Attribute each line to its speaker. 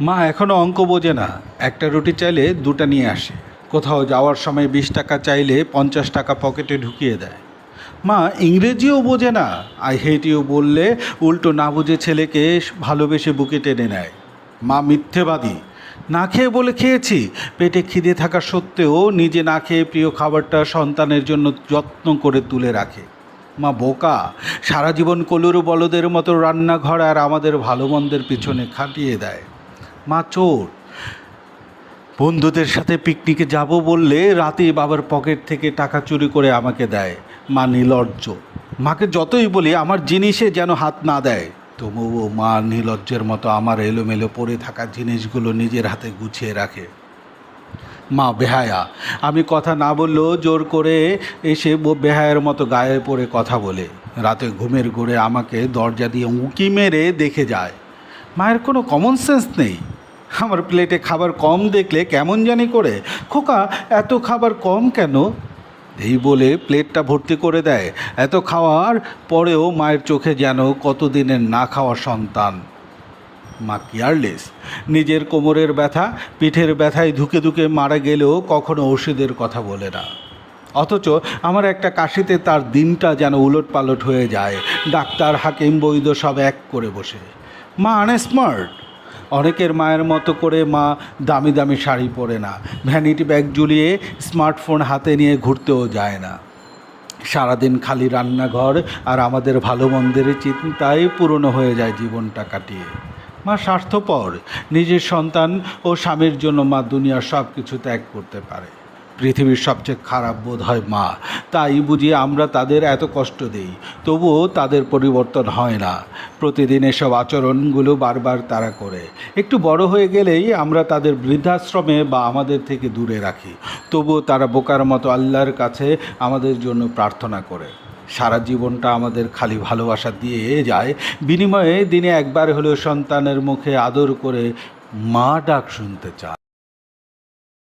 Speaker 1: মা এখনও অঙ্ক বোঝে না। একটা রুটি চাইলে দুটা নিয়ে আসে। কোথাও যাওয়ার সময় বিশ টাকা চাইলে পঞ্চাশ টাকা পকেটে ঢুকিয়ে দেয়। মা ইংরেজিও বোঝে না। আই হেট ইউ বললে উল্টো না বুঝে ছেলেকে ভালোবেসে বুকে টেনে নেয়। মা মিথ্যেবাদী। না খেয়ে বলে খেয়েছি। পেটে খিদে থাকা সত্ত্বেও নিজে না খেয়ে প্রিয় খাবারটা সন্তানের জন্য যত্ন করে তুলে রাখে। মা বোকা। সারা জীবন কলুরু বলদের মতো রান্নাঘর আর আমাদের ভালো মন্দের পিছনে খাটিয়ে দেয়। মা চোর। বন্ধুদের সাথে পিকনিকে যাব বললে রাতে বাবার পকেট থেকে টাকা চুরি করে আমাকে দেয়, মা নির্লজ্জ মাকে যতই বলি, আমার জিনিসে যেন হাত না দেয়। তবুও মা নির্লজ্জের মতো আমার এলোমেলো পড়ে থাকা জিনিসগুলো নিজের হাতে গুছিয়ে রাখে। মা বেহায়া, আমি কথা না বললেও জোর করে এসে বেহায়ের মতো গায়ে পড়ে কথা বলে। রাতে ঘুমের ঘুরে আমাকে দরজা দিয়ে উঁকি মেরে দেখে যায়। মায়ের কোনো কমন সেন্স নেই। আমার প্লেটে খাবার কম দেখলে কেমন জানি করে। খোকা, এত খাবার কম কেন? এই বলে প্লেটটা ভর্তি করে দেয়। এত খাওয়ার পরেও মায়ের চোখে যেন কতদিনের না খাওয়া সন্তান। মা কেয়ারলেস। নিজের কোমরের ব্যথা, পিঠের ব্যথায় ধুকে ধুকে মারা গেলেও কখনো ওষুধের কথা বলে না। অথচ আমার একটা কাশিতে তার দিনটা যেন উলট পালট হয়ে যায়। ডাক্তার, হাকিম, বৈদ্য সব এক করে বসে। মা আনস্মার্ট অনেকের মায়ের মতো করে মা দামি দামি শাড়ি পরে না। ভ্যানিটি ব্যাগ ঝুলিয়ে স্মার্টফোন হাতে নিয়ে ঘুরতেও যায় না। সারাদিন খালি রান্নাঘর আর আমাদের ভালো মন্দের চিন্তায় পুরনো হয়ে যায় জীবনটা কাটিয়ে। মা স্বার্থপর, নিজের সন্তান ও স্বামীর জন্য মা দুনিয়ার সব কিছু ত্যাগ করতে পারে। পৃথিবীর সবচেয়ে খারাপ বোধ হয় মা। তাই বুঝি আমরা তাদের এত কষ্ট দিই। তবুও তাদের পরিবর্তন হয় না। প্রতিদিন এসব আচরণগুলো বারবার তারা করে। একটু বড় হয়ে গেলেই আমরা তাদের বৃদ্ধাশ্রমে বা আমাদের থেকে দূরে রাখি। তবুও তারা বোকার মতো আল্লাহর কাছে আমাদের জন্য প্রার্থনা করে। সারা জীবনটা আমাদের খালি ভালোবাসা দিয়ে যায়। বিনিময়ে দিনে একবার হলেও সন্তানের মুখে আদর করে মা ডাক শুনতে চায়।